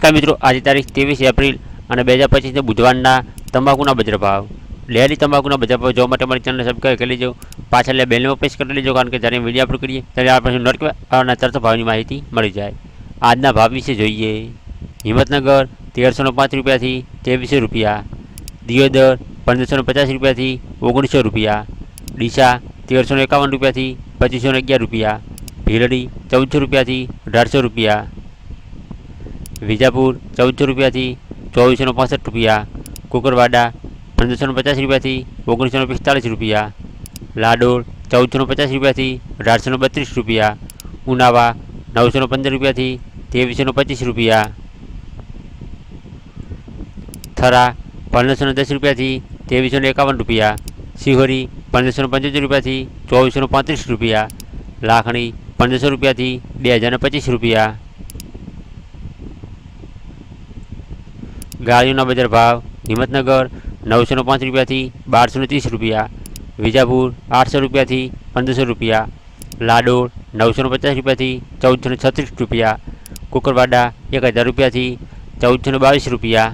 નમસ્કાર મિત્રો આજે તારીખ ત્રેવીસ એપ્રિલ અને બે હજાર પચીસને બુધવારના તંબાકુના બજાર ભાવ લેરી તંબાકુના બજાર ભાવ જોવા માટે અમારી ચેનલ સબસ્ક્રાઈબ કરી લેજો. પાછળ બેલનો પ્રેસ કરી લેજો, કારણ કે જ્યારે વીડિયો અપલોડ કરીએ ત્યારે આ પછી નોટિફિકેશનના તરત ભાવની માહિતી મળી જાય. આજના ભાવ વિશે જોઈએ. હિંમતનગર તેરસો ને પાંચ રૂપિયાથી ત્રેવીસો રૂપિયા. દિયોદર પંદરસો ને પચાસ રૂપિયાથી ઓગણીસો રૂપિયા. ડીસા તેરસો ને એકાવન રૂપિયાથી પચીસોને અગિયાર રૂપિયા. ભીલડી ચૌદસો રૂપિયાથી અઢારસો રૂપિયા. વિજાપુર ચૌદસો રૂપિયાથી ચોવીસો ને પાસઠ રૂપિયા, કુકરવાડા પંદરસો ને પચાસ રૂપિયાથી ઓગણીસો ને પિસ્તાળીસ રૂપિયા, લાડોળ ચૌદસોને પચાસ રૂપિયાથી અઢારસોને બત્રીસ રૂપિયા, ઉનાવા નવસો ને પંદર રૂપિયાથી ત્રેવીસો પચીસ રૂપિયા, થરા પંદરસોને દસ રૂપિયાથી ત્રેવીસોને એકાવન રૂપિયા, શિહોરી પંદરસો ને પંચોતેર રૂપિયાથી ચોવીસોને પાંત્રીસ રૂપિયા, લાખણી પંદરસો રૂપિયાથી બે હજારને પચીસ રૂપિયા ગાડીઓના બજાર ભાવ હિંમતનગર નવસો ને પાંચ રૂપિયાથી બારસો ને ત્રીસ રૂપિયા, વિજાપુર આઠસો રૂપિયાથી પંદરસો રૂપિયા લાડોળ નવસો ને પચાસ રૂપિયાથી ચૌદસો ને છત્રીસ રૂપિયા, કુકરવાડા એક હજાર રૂપિયાથી ચૌદસો ને બાવીસ રૂપિયા